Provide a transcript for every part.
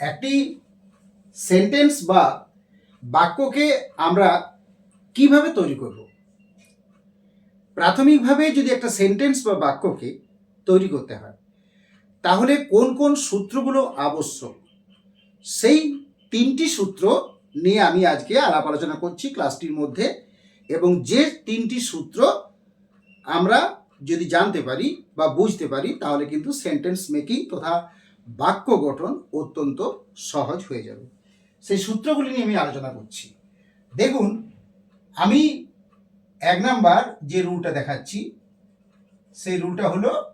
একটি সেন্টেন্স বা বাক্যকে আমরা কীভাবে তৈরি করব? প্রাথমিকভাবে যদি একটা সেন্টেন্স বা বাক্যকে তৈরি করতে হয়, তাহলে কোন কোন সূত্রগুলো আবশ্যক? সেই তিনটি সূত্র নিয়ে আমি আজকে আলাপ আলোচনা করছি ক্লাসটির মধ্যে এবং যে তিনটি সূত্র আমরা যদি জানতে পারি বা বুঝতে পারি, তাহলে কিন্তু সেন্টেন্স মেকিং তথা বাক্য গঠন অত্যন্ত সহজ হয়ে যাবে। সেই সূত্রগুলি নিয়ে আমি আলোচনা করছি। দেখুন, আমি এক নাম্বার যে রুলটা দেখাচ্ছি, সেই রুলটা হলো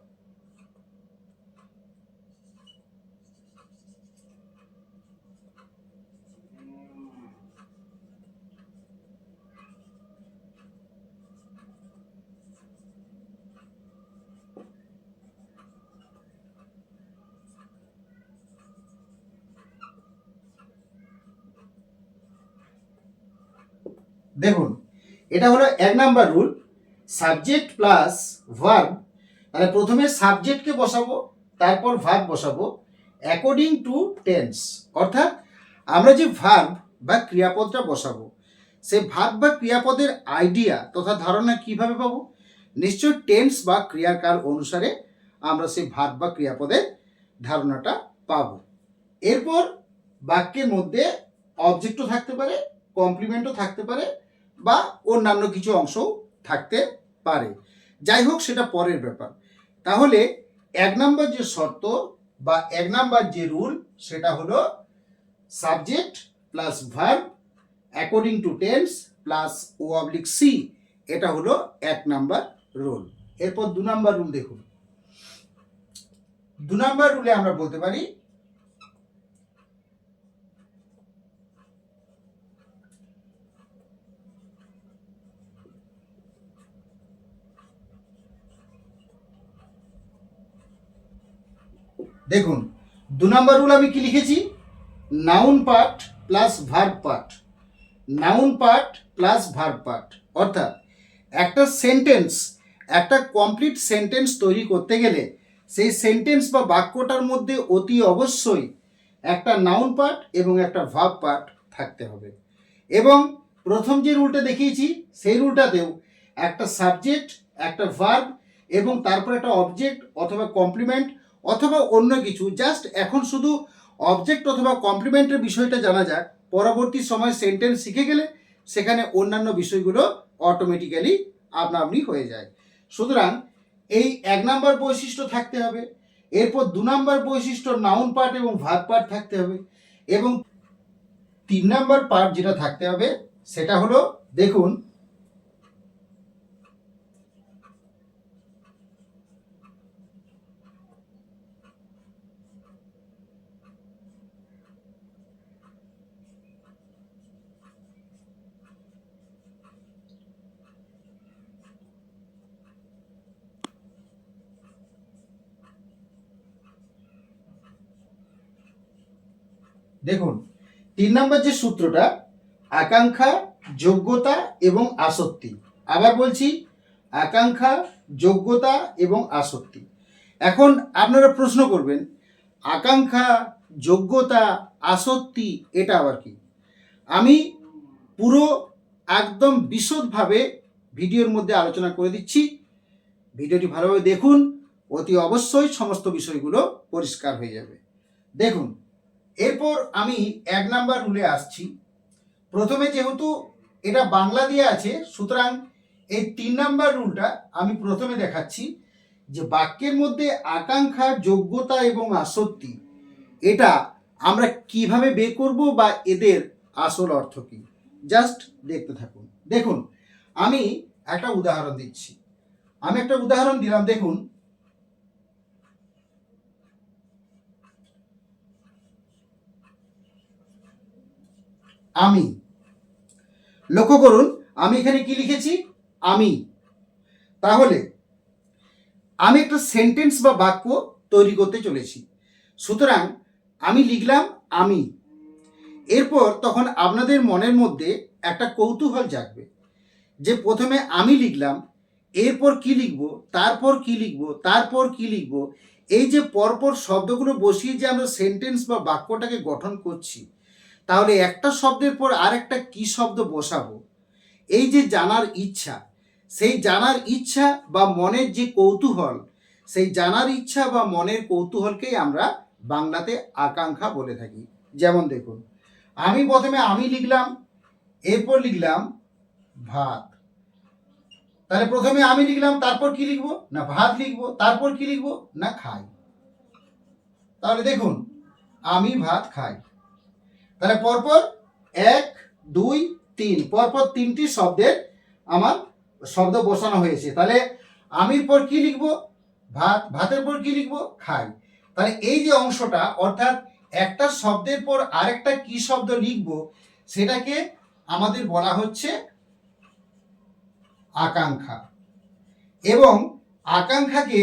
দেখুন, এটা হলো এক number rule, subject plus verb, তাহলে প্রথমে সাবজেক্টকে বসাবো, তারপর ভার্ব বসাবো অ্যাকর্ডিং টু টেন্স অর্থাৎ আমরা যে ভার্ব বা ক্রিয়াপদটা বসাবো, সে ভার্ব বা ক্রিয়াপদের আইডিয়া তথা ধারণা কীভাবে পাবো? নিশ্চয় টেন্স বা ক্রিয়াকাল অনুসারে আমরা সেই ভার্ব বা ক্রিয়াপদের ধারণাটা পাব। এরপর বাক্যের মধ্যে অবজেক্টও থাকতে পারে কমপ্লিমেন্টও থাকতে পারে বা অন্যান্য কিছু অংশও থাকতে পারে। যাই হোক, সেটা পরের ব্যাপার। তাহলে এক নাম্বার যে শর্ত বা এক নাম্বার যে রুল, সেটা হলো subject plus verb according to tense plus O oblique C. এটা হলো এক নাম্বার রুল। এরপর দু নাম্বার রুল দেখুন। দু নাম্বার রুলে আমরা বলতে পারি দেখুন, দু নম্বর রুল আমি কি লিখেছি? Noun part plus verb part noun part plus verb part অর্থাৎ একটা সেন্টেন্স একটা কমপ্লিট সেন্টেন্স তৈরি করতে গেলে সেই সেন্টেন্স বা বাক্যটার মধ্যে অতি অবশ্যই একটা নাউন পার্ট এবং একটা ভার্ব পার্ট থাকতে হবে। এবং প্রথম যে রুলটা দেখিয়েছি, সেই রুলটাতেও একটা সাবজেক্ট একটা ভার্ব এবং তারপর একটা অবজেক্ট অথবা কমপ্লিমেন্ট অথবা অন্য কিছু জাস্ট এখন শুধু অবজেক্ট অথবা কমপ্লিমেন্টের বিষয়টা জানা যাক, পরবর্তী সময় সেন্টেন্স শিখে গেলে সেখানে অন্যান্য বিষয়গুলো অটোমেটিক্যালি আপনা আপনি হয়ে যায়। সুতরাং এই এক নাম্বার বৈশিষ্ট্য থাকতে হবে, এরপর দু নাম্বার বৈশিষ্ট্য নাউন পার্ট এবং ভাত পার্ট থাকতে হবে, এবং তিন নাম্বার পার্ট যেটা থাকতে হবে, সেটা হলো, দেখুন দেখুন, তিন নম্বর যে সূত্রটা, আকাঙ্ক্ষা, যোগ্যতা এবং আসক্তি। আবার বলছি, আকাঙ্ক্ষা, যোগ্যতা এবং আসক্তি। এখন আপনারা প্রশ্ন করবেন, আকাঙ্ক্ষা, যোগ্যতা, আসক্তি, এটা আবার কি? আমি পুরো একদম বিশদভাবে ভিডিওর মধ্যে আলোচনা করে দিচ্ছি। ভিডিওটি ভালোভাবে দেখুন, অতি অবশ্যই সমস্ত বিষয়গুলো পরিষ্কার হয়ে যাবে। দেখুন এরপর আমি এক নাম্বার রুলে আসছি। প্রথমে যেহেতু এটা বাংলা দিয়ে আছে, সুতরাং এই তিন নাম্বার রুলটা আমি প্রথমে দেখাচ্ছি যে বাক্যের মধ্যে আকাঙ্ক্ষা, যোগ্যতা এবং আসক্তি, এটা আমরা কীভাবে বের করব বা এদের আসল অর্থ কি? জাস্ট দেখতে থাকুন। দেখুন, আমি একটা উদাহরণ দিচ্ছি। আমি একটা উদাহরণ দিলাম। দেখুন আমি। লক্ষ্য করুন, আমি এখানে কি লিখেছি? আমি। তাহলে, আমি একটা সেন্টেন্স বা বাক্য তৈরি করতে চলেছি। সুতরাং, আমি লিখলাম আমি। এরপর তখন আপনাদের মনের মধ্যে একটা কৌতূহল জাগবে যে প্রথমে আমি লিখলাম, এরপর কি লিখব, তারপর কি লিখব, তারপর কি লিখব। এই যে পরপর শব্দগুলো বসিয়ে যে আমরা সেন্টেন্স বা বাক্যটাকে গঠন করছি তাহলে একটা শব্দের পর আরেকটা কি শব্দ বসাবো? এই যে জানার ইচ্ছা, সেই জানার ইচ্ছা বা মনের যে কৌতূহল, সেই জানার ইচ্ছা বা মনের কৌতূহলকেই আমরা বাংলাতে আকাঙ্ক্ষা বলে থাকি। যেমন দেখুন, আমি প্রথমে আমি লিখলাম, এরপর লিখলাম ভাত। তাহলে প্রথমে আমি লিখলাম, তারপর কি লিখব? না ভাত লিখব, তারপর কি লিখব? না খাই। তাহলে দেখুন, আমি ভাত খাই। তাহলে পরপর এক, দুই, তিন। পরপর তিনটি শব্দের আমার শব্দ বসানো হয়েছে। তাহলে আমির পর কি লিখব? ভাত, ভাতের পর কি লিখব? খাই। তাহলে এই যে অংশটা, অর্থাৎ একটা শব্দের পর আরেকটা কি শব্দ লিখব, সেটাকে আমাদের বলা হচ্ছে আকাঙ্ক্ষা। এবং আকাঙ্ক্ষাকে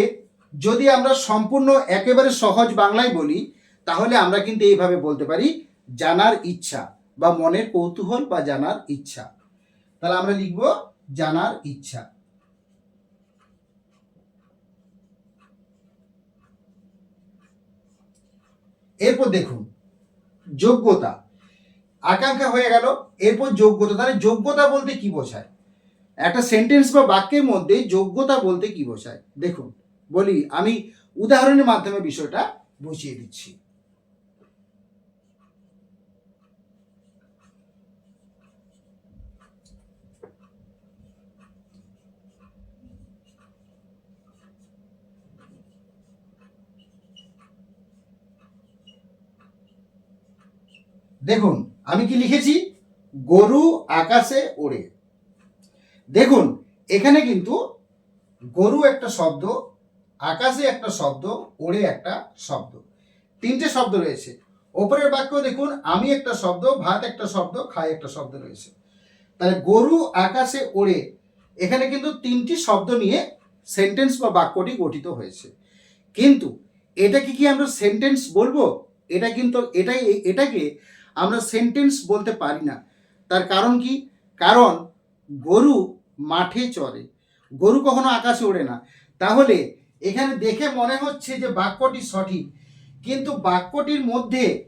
যদি আমরা সম্পূর্ণ একেবারে সহজ বাংলায় বলি, তাহলে আমরা কিন্তু এইভাবে বলতে পারি জানার ইচ্ছা বা মনের কৌতূহল বা জানার ইচ্ছা। তাহলে আমরা লিখব জানার ইচ্ছা। এরপর দেখুন, যোগ্যতা। আকাঙ্ক্ষা হয়ে গেল, এরপর যোগ্যতা। তাহলে যোগ্যতা বলতে কি বোঝায়? একটা সেন্টেন্স বা বাক্যের মধ্যে যোগ্যতা বলতে কি বোঝায়? দেখুন, বলি, আমি উদাহরণের মাধ্যমে বিষয়টা বুঝিয়ে দিচ্ছি। দেখুন, আমি কি লিখেছি? গরু আকাশে ওড়ে। দেখুন, এখানে কিন্তু গরু একটা শব্দ, আকাশে একটা শব্দ, ওড়ে একটা শব্দ। তিনটে শব্দ রয়েছে। ওপরের বাক্য দেখুন, আমি একটা শব্দ, ভাত একটা শব্দ, খাই একটা শব্দ রয়েছে। তাহলে গরু আকাশে ওড়ে। এখানে কিন্তু তিনটি শব্দ নিয়ে সেন্টেন্স বা বাক্যটি গঠিত হয়েছে। কিন্তু এটাকে কি আমরা সেন্টেন্স বলব? এটা কিন্তু, এটাই, এটাকে আমরা সেন্টেন্স বলতে পারি না। তার কারণ কি? কারণ গরু মাঠে চড়ে। গরু কখনো আকাশে ওড়ে না। তাহলে এখানে দেখে মনে হচ্ছে যে বাক্যটি সঠিক। কিন্তু বাক্যটির মধ্যে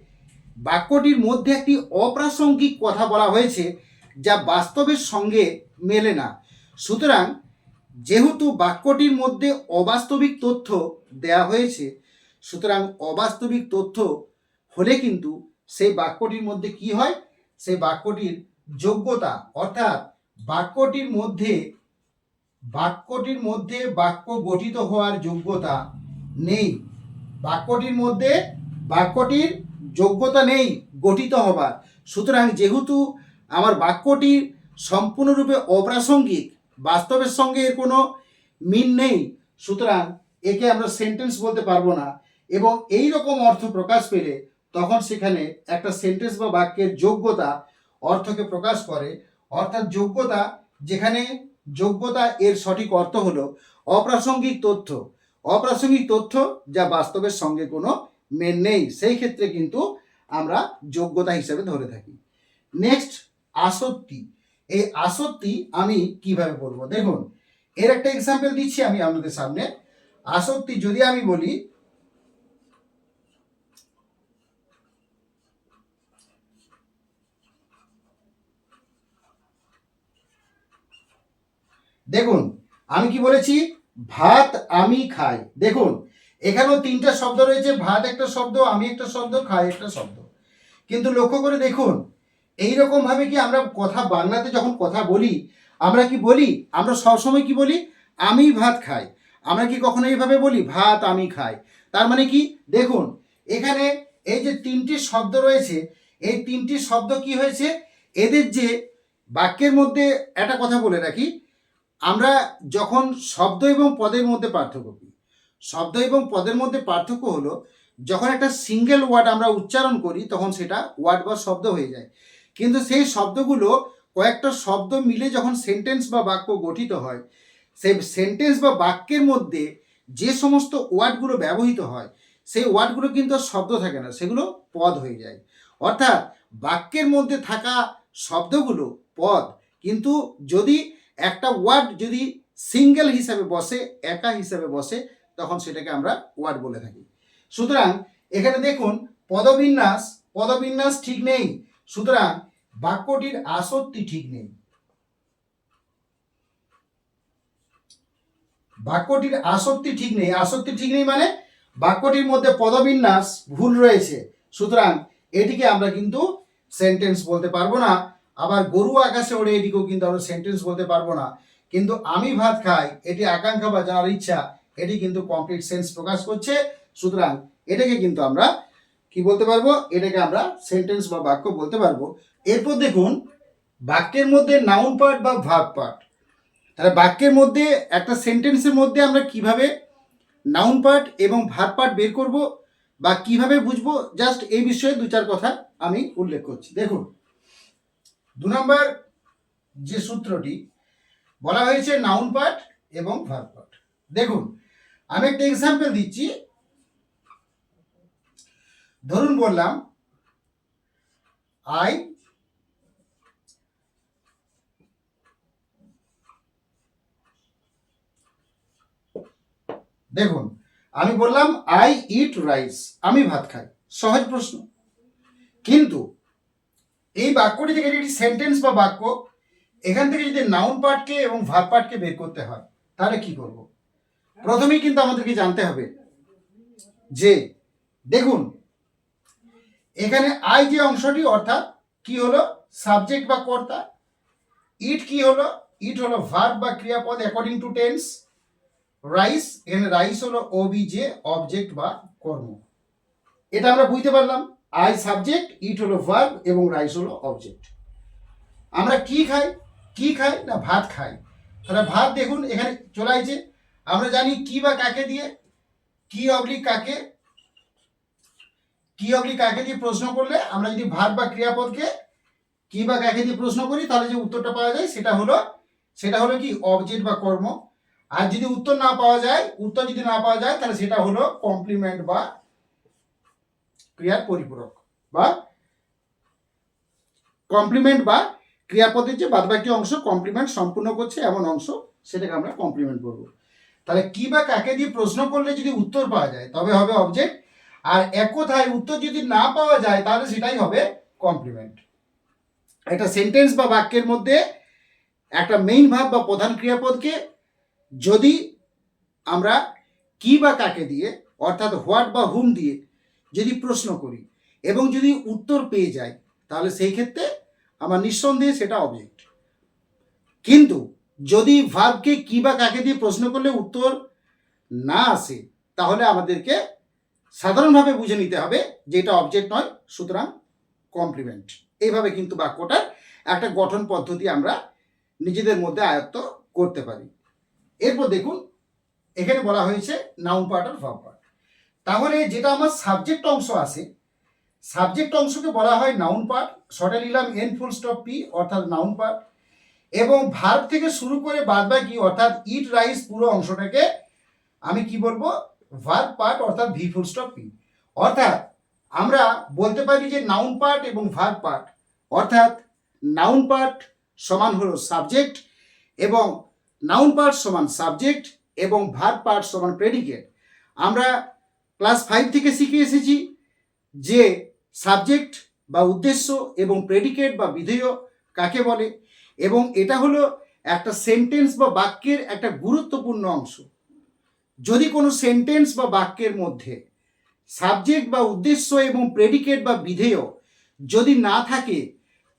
বাক্যটির মধ্যে একটি অপ্রাসঙ্গিক কথা বলা হয়েছে যা বাস্তবের সঙ্গে মেলে না। সুতরাং যেহেতু বাক্যটির মধ্যে অবাস্তবিক তথ্য দেয়া হয়েছে, সুতরাং অবাস্তবিক তথ্য হলে কিন্তু সেই বাক্যটির মধ্যে কি হয়? সেই বাক্যটির যোগ্যতা, অর্থাৎ বাক্যটির মধ্যে বাক্যটির মধ্যে বাক্য গঠিত হওয়ার যোগ্যতা নেই। বাক্যটির মধ্যে বাক্যটির যোগ্যতা নেই, গঠিত হবার। সুতরাং যেহেতু আমার বাক্যটি সম্পূর্ণরূপে অপ্রাসঙ্গিক, বাস্তবের সঙ্গে এর কোনো মিল নেই, সুতরাং একে আমরা সেন্টেন্স বলতে পারব না এবং এই রকম অর্থ প্রকাশ পেলে তখন সেখানে একটা সেন্টেন্স বা বাক্যের যোগ্যতা অর্থকে প্রকাশ করে। অর্থাৎ যোগ্যতা, যেখানে যোগ্যতা এর সঠিক অর্থ হলো অপ্রাসঙ্গিক তথ্য। অপ্রাসঙ্গিক তথ্য যা বাস্তবের সঙ্গে কোনো মেন নেই। সেই ক্ষেত্রে কিন্তু আমরা যোগ্যতা হিসেবে ধরে থাকি। নেক্সট আসক্তি। এই আসক্তি আমি কীভাবে বলব? দেখুন, এর একটা এক্সাম্পল দিচ্ছি আমি আপনাদের সামনে। আসক্তি যদি আমি বলি দেখুন, আমি কি বলেছি? ভাত আমি খাই। দেখুন, এখানেও তিনটা শব্দ রয়েছে, ভাত একটা শব্দ, আমি একটা শব্দ, খাই একটা শব্দ। কিন্তু লক্ষ্য করে দেখুন এইরকম ভাবে কি আমরা কথা বাংলাতে যখন কথা বলি, আমরা কি বলি? আমরা সবসময় কি বলি? আমি ভাত খাই। আমরা কি কখনো এইভাবে বলি? ভাত আমি খাই। তার মানে কি? দেখুন, এখানে এই যে তিনটি শব্দ রয়েছে, এই তিনটি শব্দ কি হয়েছে? এদের যে বাক্যের মধ্যে একটা কথা বলে রাখি আমরা যখন শব্দ এবং পদের মধ্যে পার্থক্য করি, শব্দ এবং পদের মধ্যে পার্থক্য হলো, যখন একটা সিঙ্গেল ওয়ার্ড আমরা উচ্চারণ করি, তখন সেটা ওয়ার্ড বা শব্দ হয়ে যায়। কিন্তু সেই শব্দগুলো কয়েকটা শব্দ মিলে যখন সেন্টেন্স বা বাক্য গঠিত হয়, সেই সেন্টেন্স বা বাক্যের মধ্যে যে সমস্ত ওয়ার্ডগুলো ব্যবহৃত হয়, সেই ওয়ার্ডগুলো কিন্তু শব্দ থাকে না, সেগুলো পদ হয়ে যায়। অর্থাৎ বাক্যের মধ্যে থাকা শব্দগুলো পদ, কিন্তু যদি একটা ওয়ার্ড যদি সিঙ্গেল হিসাবে বসে, একা হিসাবে বসে, তখন সেটাকে আমরা ওয়ার্ড বলে থাকি। সুতরাং এখানে দেখুন, পদবিন্যাস পদবিন্যাস ঠিক নেই। সুতরাং বাক্যটির আসক্তি ঠিক নেই। বাক্যটির আসক্তি ঠিক নেই। আসক্তি ঠিক নেই মানে বাক্যটির মধ্যে পদবিন্যাস ভুল রয়েছে। সুতরাং এটিকে আমরা কিন্তু সেন্টেন্স বলতে পারব না। আবার গরু আকাশে ওড়ে এটিকেও কিন্তু আমরা সেন্টেন্স বলতে পারব না। কিন্তু আমি ভাত খাই, এটি আকাঙ্ক্ষা বা জানার ইচ্ছা, এটি কিন্তু কমপ্লিট সেন্স প্রকাশ করছে। সুতরাং এটাকে কিন্তু আমরা কি বলতে পারব? এটাকে আমরা সেন্টেন্স বা বাক্য বলতে পারব। এরপর দেখুন, বাক্যের মধ্যে নাউন পার্ট বা ভাব পার্ট তাহলে বাক্যের মধ্যে, একটা সেন্টেন্সের মধ্যে আমরা কীভাবে নাউন পার্ট এবং ভাব পার্ট বের করব বা কীভাবে বুঝব? জাস্ট এই বিষয়ে দু চার কথা আমি উল্লেখ করছি। দেখুন দু নম্বর যে সূত্রটি, বলা হয়েছে নাউন পার্ট এবং ভার্ব পার্ট দেখুন, আমি একটা এক্সাম্পল দিচ্ছি। ধরুন বললাম আই দেখুন, আমি বললাম আই ইট রাইস আমি ভাত খাই। সহজ প্রশ্ন। কিন্তু এই বাক্যটি থেকে যদি সেন্টেন্স বা বাক্য এখান থেকে যদি নাউন পার্টকে এবং ভাব পার্টকে বের করতে হয়, তাহলে কি করব? প্রথমেই কিন্তু আমাদেরকে জানতে হবে যে, দেখুন, এখানে আই যে অংশটি, অর্থাৎ কি হলো? সাবজেক্ট বা কর্তা ইট কি হলো? ইট হলো ভার্ব বা ক্রিয়াপদ অ্যাকর্ডিং টু টেন্স রাইস এখানে রাইস হলো ওবিজে অবজেক্ট বা কর্ম। এটা আমরা বুঝতে পারলাম। আই সাবজেক্ট ইট হলো ভার্ব এবং রাইস হলো অবজেক্ট আমরা কি খাই? কি খাই না ভাত খাই? তাহলে ভাত দেখুন, এখানে চলে আসছে আমরা জানি কি বা কাকে দিয়ে, কি অবলিক কাকে, কি অবলিক কাকে দিয়ে প্রশ্ন করলে আমরা যদি ভাত বা ক্রিয়াপদকে কি বা কাকে দিয়ে প্রশ্ন করি, তাহলে যে উত্তরটা পাওয়া যায় সেটা হলো সেটা হলো কি অবজেক্ট বা কর্ম। আর যদি উত্তর না পাওয়া যায়, উত্তর যদি না পাওয়া যায়, তাহলে সেটা হলো কমপ্লিমেন্ট বা ক্রিয়ার পরিপূরক বা কমপ্লিমেন্ট বা ক্রিয়াপদের যে বাদবাকি অংশ কমপ্লিমেন্ট সম্পূর্ণ করছে এমন অংশ, সেটাকে আমরা কমপ্লিমেন্ট করব তাহলে কি বা কাকে দিয়ে প্রশ্ন করলে যদি উত্তর পাওয়া যায়, তবে হবে অবজেক্ট আর এক কথায় উত্তর যদি না পাওয়া যায়, তাহলে সেটাই হবে কমপ্লিমেন্ট একটা সেন্টেন্স বা বাক্যের মধ্যে একটা মেইন ভাব বা প্রধান ক্রিয়াপদকে যদি আমরা কি বা কাকে দিয়ে, অর্থাৎ হোয়াট বা হুম দিয়ে যদি প্রশ্ন করি এবং যদি উত্তর পেয়ে যাই, তাহলে সেই ক্ষেত্রে আমার নিঃসন্দেহে সেটা অবজেক্ট কিন্তু যদি ভাবকে কি বা কাকে দিয়ে প্রশ্ন করলে উত্তর না আসে, তাহলে আমাদেরকে সাধারণভাবে বুঝে নিতে হবে যে এটা অবজেক্ট নয়, সুতরাং কমপ্লিমেন্ট এইভাবে কিন্তু বাক্যটার একটা গঠন পদ্ধতি আমরা নিজেদের মধ্যে আয়ত্ত করতে পারি। এরপর দেখুন, এখানে বলা হয়েছে নাউন পার্ট আর ভার্ব পার্ট তাহলে যেটা আমার সাবজেক্ট অংশ আছে সাবজেক্ট অংশকে বলা হয় নাউন পার্ট শর্টে নিলাম এন ফুল স্টপ পি অর্থাৎ নাউন পার্ট এবং ভার্ব থেকে শুরু করে বাদ বাকি অর্থাৎ ইট রাইস পুরো অংশটাকে আমি কি বলব? ভার্ব পার্ট অর্থাৎ ভি ফুল স্টপ পি অর্থাৎ আমরা বলতে পারি যে নাউন পার্ট এবং ভার্ব পার্ট অর্থাৎ নাউন পার্ট সমান হলো সাবজেক্ট এবং নাউন পার্ট সমান সাবজেক্ট এবং ভার্ব পার্ট সমান প্রেডিকেট আমরা ক্লাস ফাইভ থেকে শিখে এসেছি যে সাবজেক্ট বা উদ্দেশ্য এবং প্রেডিকেট বা বিধেয় কাকে বলে? এবং এটা হলো একটা সেন্টেন্স বা বাক্যের একটা গুরুত্বপূর্ণ অংশ। যদি কোনো সেন্টেন্স বা বাক্যের মধ্যে সাবজেক্ট বা উদ্দেশ্য এবং প্রেডিকেট বা বিধেয় যদি না থাকে,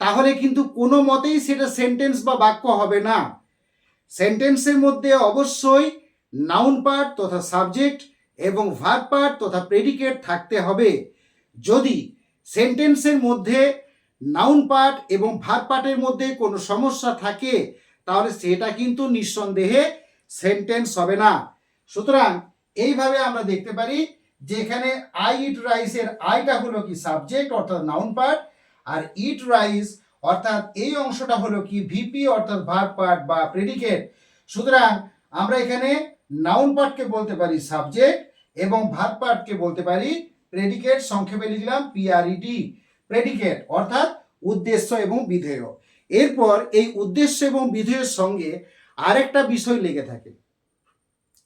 তাহলে কিন্তু কোনো মতেই সেটা সেন্টেন্স বা বাক্য হবে না। সেন্টেন্সের মধ্যে অবশ্যই নাউন পার্ট তথা সাবজেক্ট এবং ভার্ব পার্ট তথা প্রেডিকেট থাকতে হবে। যদি সেন্টেন্সের মধ্যে নাউন পার্ট এবং ভার্ব পার্টের মধ্যে কোনো সমস্যা থাকে, তাহলে সেটা কিন্তু নিঃসন্দেহে সেন্টেন্স হবে না। সুতরাং এইভাবে আমরা দেখতে পারি যে এখানে আই ইট রাইসের আইটা হলো কি সাবজেক্ট অর্থাৎ নাউন পার্ট আর ইট রাইস অর্থাৎ এই অংশটা হলো কি ভিপি অর্থাৎ ভার্ব পার্ট বা প্রেডিকেট সুতরাং আমরা এখানে নাউন পার্টকে বলতে পারি সাবজেক্ট এবং ভার্ব পার্টকে বলতে পারি প্রেডিকেট সংক্ষেপে লিখলাম পিআরইডি প্রেডিকেট অর্থাৎ উদ্দেশ্য এবং বিধেয়। এরপর এই উদ্দেশ্য এবং বিধেয়ের সঙ্গে আরেকটা বিষয় লেগে থাকে।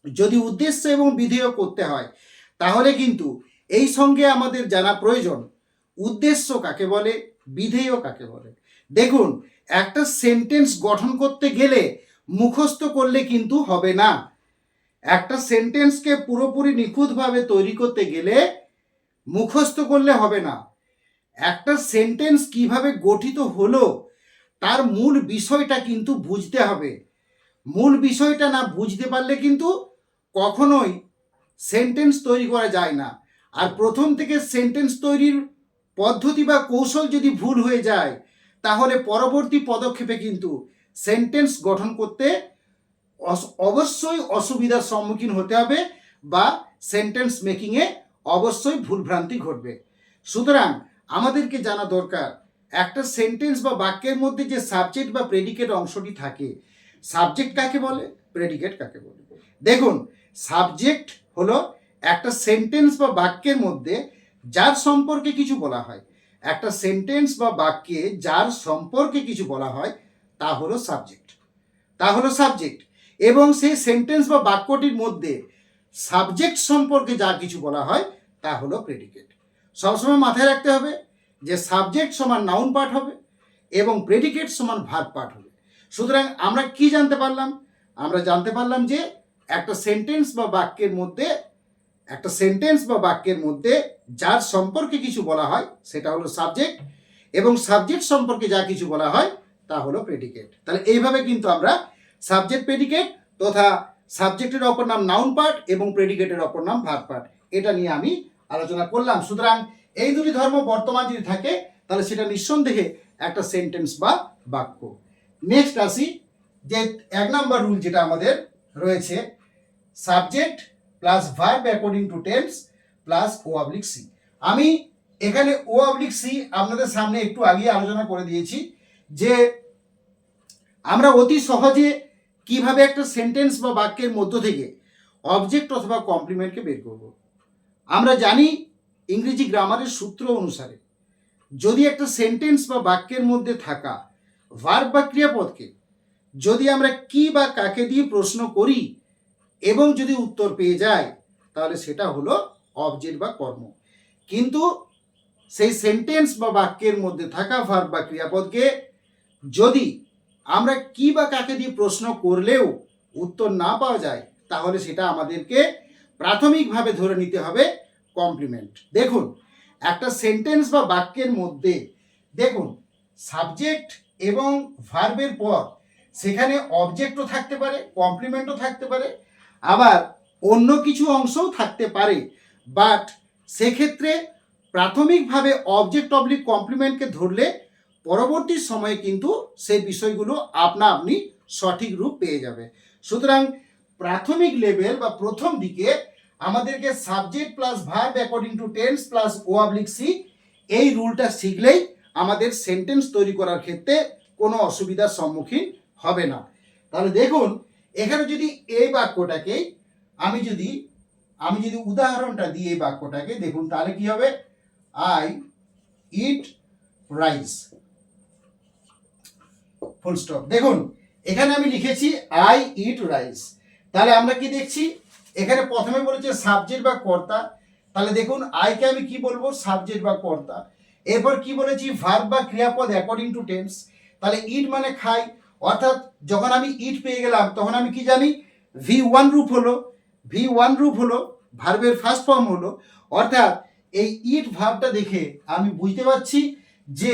যদি উদ্দেশ্য এবং বিধেয় করতে হয়, তাহলে কিন্তু এই সঙ্গে আমাদের জানা প্রয়োজন, উদ্দেশ্য কাকে বলে, বিধেয় কাকে বলে। দেখুন, একটা সেন্টেন্স গঠন করতে গেলে মুখস্থ করলে কিন্তু হবে না। একটা সেন্টেন্সকে পুরোপুরি নিখুঁতভাবে তৈরি করতে গেলে মুখস্থ করলে হবে না। একটা সেন্টেন্স কীভাবে গঠিত হলো, তার মূল বিষয়টা কিন্তু বুঝতে হবে। মূল বিষয়টা না বুঝতে পারলে কিন্তু কখনোই সেন্টেন্স তৈরি করা যায় না। আর প্রথম থেকে সেন্টেন্স তৈরির পদ্ধতি বা কৌশল যদি ভুল হয়ে যায়, তাহলে পরবর্তী পদক্ষেপে কিন্তু সেন্টেন্স গঠন করতে অবশ্যই অসুবিধার সম্মুখীন হতে হবে বা সেন্টেন্স মেকিংয়ে অবশ্যই ভুলভ্রান্তি ঘটবে। সুতরাং আমাদেরকে জানা দরকার, একটা সেন্টেন্স বা বাক্যের মধ্যে যে সাবজেক্ট বা প্রেডিকেট অংশটি থাকে সাবজেক্ট কাকে বলে? প্রেডিকেট কাকে বলে? দেখুন সাবজেক্ট হলো একটা সেন্টেন্স বা বাক্যের মধ্যে যার সম্পর্কে কিছু বলা হয়। একটা সেন্টেন্স বা বাক্যে যার সম্পর্কে কিছু বলা হয়, তা হলো সাবজেক্ট তা হলো সাবজেক্ট এবং সেই সেন্টেন্স বা বাক্যটির মধ্যে সাবজেক্ট সম্পর্কে যা কিছু বলা হয়, তা হলো প্রেডিকেট সবসময় মাথায় রাখতে হবে যে সাবজেক্ট সমান নাউন পার্ট হবে এবং প্রেডিকেট সমান ভার্ব পার্ট হবে। সুতরাং আমরা কি জানতে পারলাম? আমরা জানতে পারলাম যে একটা সেন্টেন্স বা বাক্যের মধ্যে, একটা সেন্টেন্স বা বাক্যের মধ্যে যার সম্পর্কে কিছু বলা হয়, সেটা হলো সাবজেক্ট এবং সাবজেক্ট সম্পর্কে যা কিছু বলা হয়, তা হলো প্রেডিকেট তাহলে এইভাবে কিন্তু আমরা সাবজেক্ট প্রেডিকেট তথা সাবজেক্টের অপর নাম নাউন পার্ট এবং প্রেডিকেটের অপর নাম ভার্ব পার্ট এটা নিয়ে আমি আলোচনা করলাম। সুতরাং এই দুটি ধর্ম বর্তমান যদি থাকে, তাহলে সেটা নিঃসন্দেহে একটা সেন্টেন্স বা বাক্য। নেক্সট আসি, যে এক নম্বর রুল যেটা আমাদের রয়েছে subject plus verb according to tense plus O oblique C আমি এখানে ও অবলিক সি আপনাদের সামনে একটু আগে আলোচনা করে দিয়েছি যে আমরা অতি সহজে কীভাবে একটা সেন্টেন্স বা বাক্যের মধ্য থেকে অবজেক্ট অথবা কমপ্লিমেন্টকে বের করব? আমরা জানি ইংরেজি গ্রামারের সূত্র অনুসারে যদি একটা সেন্টেন্স বা বাক্যের মধ্যে থাকা ভার্ব বা ক্রিয়াপদকে যদি আমরা কি বা কাকে দিয়ে প্রশ্ন করি এবং যদি উত্তর পেয়ে যায় তাহলে সেটা হলো অবজেক্ট বা কর্ম। কিন্তু সেই সেন্টেন্স বা বাক্যের মধ্যে থাকা ভার্ব বা ক্রিয়াপদকে যদি আমরা কি বা কাকে দিয়ে প্রশ্ন করলেও উত্তর না পাওয়া যায়, তাহলে সেটা আমাদেরকে প্রাথমিকভাবে ধরে নিতে হবে কমপ্লিমেন্ট দেখুন, একটা সেন্টেন্স বা বাক্যের মধ্যে দেখুন সাবজেক্ট এবং ভার্বের পর সেখানে অবজেক্টও থাকতে পারে কমপ্লিমেন্টও থাকতে পারে, আবার অন্য কিছু অংশও থাকতে পারে বাট সেক্ষেত্রে প্রাথমিকভাবে অবজেক্ট অবলিক কমপ্লিমেন্টকে ধরলে পরবর্তী সময়ে কিন্তু সেই বিষয়গুলো আপনা আপনি সঠিক রূপ পেয়ে যাবে। সুতরাং প্রাথমিক লেভেল বা প্রথম দিকে আমাদেরকে subject plus verb according to tense plus O oblique C এই রুলটা শিখলেই আমাদের সেন্টেন্স তৈরি করার ক্ষেত্রে কোনো অসুবিধার সম্মুখীন হবে না। তাহলে দেখুন, এখানে যদি এই বাক্যটাকে আমি যদি আমি যদি উদাহরণটা দিই এই বাক্যটাকে, দেখুন তাহলে কি হবে? I eat rice full stop দেখুন, এখানে আমি লিখেছি আই ইট রাইস তাহলে আমরা কি দেখছি? এখানে প্রথমে বলেছে সাবজেক্ট বা কর্তা। তাহলে দেখুন আইকে আমি কি বলব? সাবজেক্ট বা কর্তা। এরপর কি বলেছি? ভার্ব বা ক্রিয়াপদ অ্যাকর্ডিং টু টেন্স তাহলে ইট মানে খাই। অর্থাৎ যখন আমি ইট পেয়ে গেলাম, তখন আমি কি জানি? ভি ওয়ান রূপ হলো। ভি ওয়ান রূপ হলো। ভার্বের ফার্স্ট ফর্ম হলো। অর্থাৎ এই ইট ভার্বটা দেখে আমি বুঝতে পারছি যে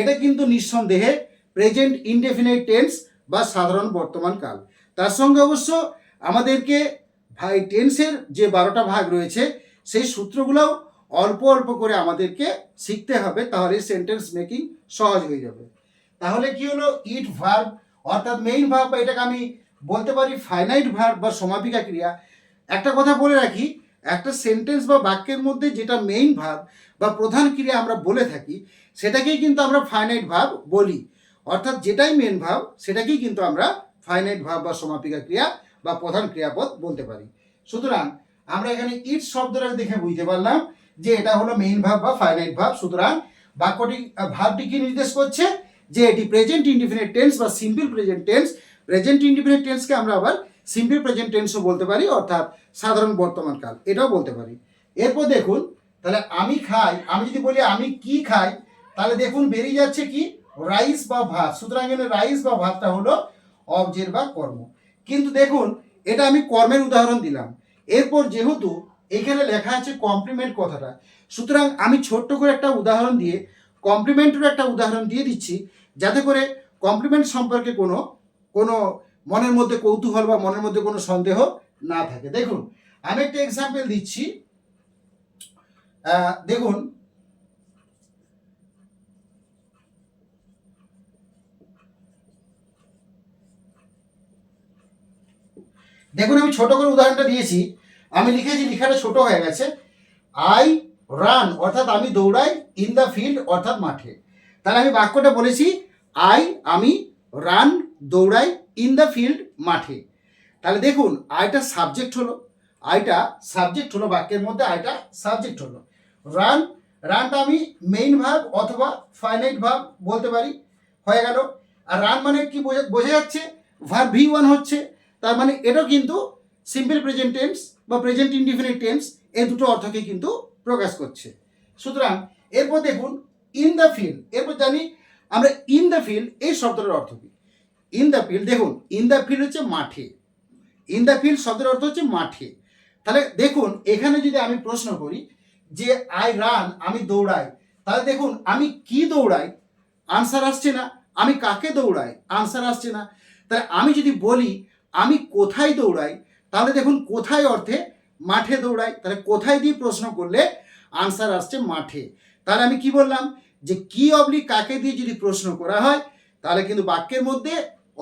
এটা কিন্তু নিঃসন্দেহে প্রেজেন্ট ইনডেফিনাইট টেন্স বা সাধারণ বর্তমান কাল। তার সঙ্গে অবশ্য আমাদেরকে ভাই টেন্সের যে বারোটা ভাগ রয়েছে, সেই সূত্রগুলোও অল্প অল্প করে আমাদেরকে শিখতে হবে, তাহলে সেন্টেন্স মেকিং সহজ হয়ে যাবে। তাহলে কি হলো? ইট ভার্ব অর্থাৎ মেইন ভার্ব বা এটাকে আমি বলতে পারি ফাইনাইট ভার্ব বা সমাপিকা ক্রিয়া। একটা কথা বলে রাখি, একটা সেন্টেন্স বা বাক্যের মধ্যে যেটা মেইন ভার্ব বা প্রধান ক্রিয়া আমরা বলে থাকি, সেটাকেই কিন্তু আমরা ফাইনাইট ভার্ব বলি। অর্থাৎ যেটাই মেন ভাব, সেটাকেই কিন্তু আমরা ফাইনাইট ভাব বা সমাপিকা ক্রিয়া বা প্রধান ক্রিয়াপদ বলতে পারি। সুতরাং আমরা এখানে ইট শব্দটা দেখে বুঝতে পারলাম যে এটা হলো মেইন ভাব বা ফাইনাইট ভাব। সুতরাং বাক্যটি, ভাবটি কি নির্দেশ করছে? যে এটি প্রেজেন্ট ইনডিফিনিট টেন্স বা simple present tense present indefinite টেন্সকে আমরা আবার সিম্পল প্রেজেন্ট টেন্সও বলতে পারি, অর্থাৎ সাধারণ বর্তমান কাল। এটাও বলতে পারি। এরপর দেখুন, তাহলে আমি খাই, আমি যদি বলি আমি কি খাই, তাহলে দেখুন বেরিয়ে যাচ্ছে কি? রাইস বা ভাত। সুতরাং এখানে রাইস বা ভাতটা হলো অবজেক্ট বা কর্ম। কিন্তু দেখুন, এটা আমি কর্মের উদাহরণ দিলাম। এরপর যেহেতু এখানে লেখা আছে কমপ্লিমেন্ট কথাটা, সুতরাং আমি ছোট্ট করে একটা উদাহরণ দিয়ে কমপ্লিমেন্টের একটা উদাহরণ দিয়ে দিচ্ছি, যাতে করে কমপ্লিমেন্ট সম্পর্কে কোনো কোনো মনের মধ্যে কৌতূহল বা মনের মধ্যে কোনো সন্দেহ না থাকে। দেখুন, আমি একটা এক্সাম্পল দিচ্ছি। দেখুন দেখুন আমি ছোট করে উদাহরণটা দিয়েছি। আমি লিখেছি, লেখাটা ছোট হয়ে গেছে। আই রান অর্থাৎ আমি দৌড়াই ইন দ্য ফিল্ড অর্থাৎ মাঠে। তাহলে আমি বাক্যটা বলেছি আই আমি রান দৌড়াই ইন দ্য ফিল্ড মাঠে। তাহলে দেখুন আইটা সাবজেক্ট হলো। আইটা সাবজেক্ট হলো, বাক্যের মধ্যে আইটা সাবজেক্ট হলো। রান রানটা আমি মেইন ভাব অথবা ফাইনাইট ভাব বলতে পারি। হয়ে গেল। আর রান মানে কি বোঝা যাচ্ছে? ভার ভি ওয়ান হচ্ছে। তার মানে এটাও কিন্তু সিম্পল প্রেজেন্ট টেন্স বা প্রেজেন্ট ইনডিফিনিট টেন্স এই দুটো অর্থকে কিন্তু প্রকাশ করছে। সুতরাং এরপর দেখুন ইন দ্য ফিল্ড এরপর জানি আমরা ইন দ্য ফিল্ড এই শব্দটার অর্থ কি? ইন দ্য ফিল্ড দেখুন ইন দ্য ফিল্ড হচ্ছে মাঠে। ইন দ্য ফিল্ড শব্দের অর্থ হচ্ছে মাঠে। তাহলে দেখুন, এখানে যদি আমি প্রশ্ন করি যে আই রান আমি দৌড়াই। তাহলে দেখুন, আমি কি দৌড়াই? আনসার আসছে না। আমি কাকে দৌড়াই? আনসার আসছে না। তাহলে আমি যদি বলি আমি কোথায় দৌড়াই? তাহলে দেখুন কোথায় অর্থে মাঠে দৌড়াই? তাহলে কোথায় দিয়ে প্রশ্ন করলে আনসার আসছে মাঠে। তাহলে আমি কি বললাম? যে কি অবলিক কাকে দিয়ে যদি প্রশ্ন করা হয়, তাহলে কিন্তু বাক্যের মধ্যে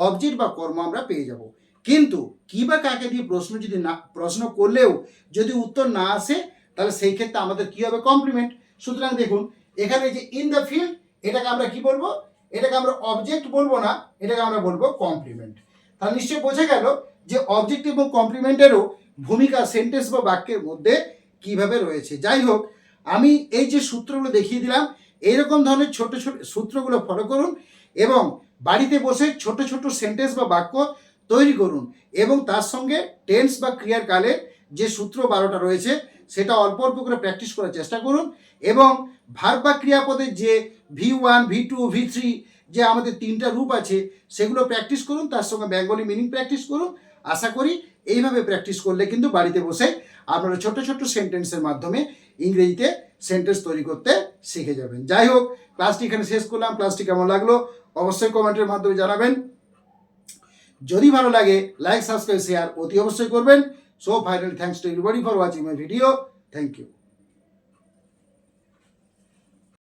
অবজেক্ট বা কর্ম আমরা পেয়ে যাব। কিন্তু কি বা কাকে দিয়ে প্রশ্ন যদি না, প্রশ্ন করলেও যদি উত্তর না আসে, তাহলে সেই ক্ষেত্রে আমাদের কি হবে? কমপ্লিমেন্ট সুতরাং দেখুন, এখানে যে ইন দ্য ফিল্ড এটাকে আমরা কি বলব? এটাকে আমরা অবজেক্ট বলব না, এটাকে আমরা বলব কমপ্লিমেন্ট তাহলে নিশ্চয়ই বোঝা গেল যে অবজেক্ট এবং কমপ্লিমেন্টেরও ভূমিকা সেন্টেন্স বা বাক্যের মধ্যে কীভাবে রয়েছে। যাই হোক, আমি এই যে সূত্রগুলো দেখিয়ে দিলাম, এইরকম ধরনের ছোট ছোট সূত্রগুলো ফলো করুন এবং বাড়িতে বসে ছোট ছোট সেন্টেন্স বা বাক্য তৈরি করুন এবং তার সঙ্গে টেন্স বা ক্রিয়ার কালের যে সূত্র বারোটা রয়েছে, সেটা অল্প অল্প করে প্র্যাকটিস করার চেষ্টা করুন এবং ভার বা ক্রিয়াপদের যে V one V two V three যে আমাদের তিনটা রূপ আছে, সেগুলো প্র্যাকটিস করুন, তার সঙ্গে বেঙ্গলি মিনিং প্র্যাকটিস করুন। আশা করি এইভাবে প্র্যাকটিস করলে কিন্তু বাড়িতে বসে আপনারা ছোট ছোট সেন্টেন্সের মাধ্যমে ইংরেজিতে সেন্টেন্স তৈরি করতে শিখে যাবেন। যাই হোক ক্লাসটি এখানে শেষ করলাম। ক্লাসটি কেমন লাগল অবশ্যই কমেন্টের মাধ্যমে জানাবেন। যদি ভালো লাগে লাইক সাবস্ক্রাইব শেয়ার অতি অবশ্যই করবেন। So finally thanks to everybody for watching my video thank you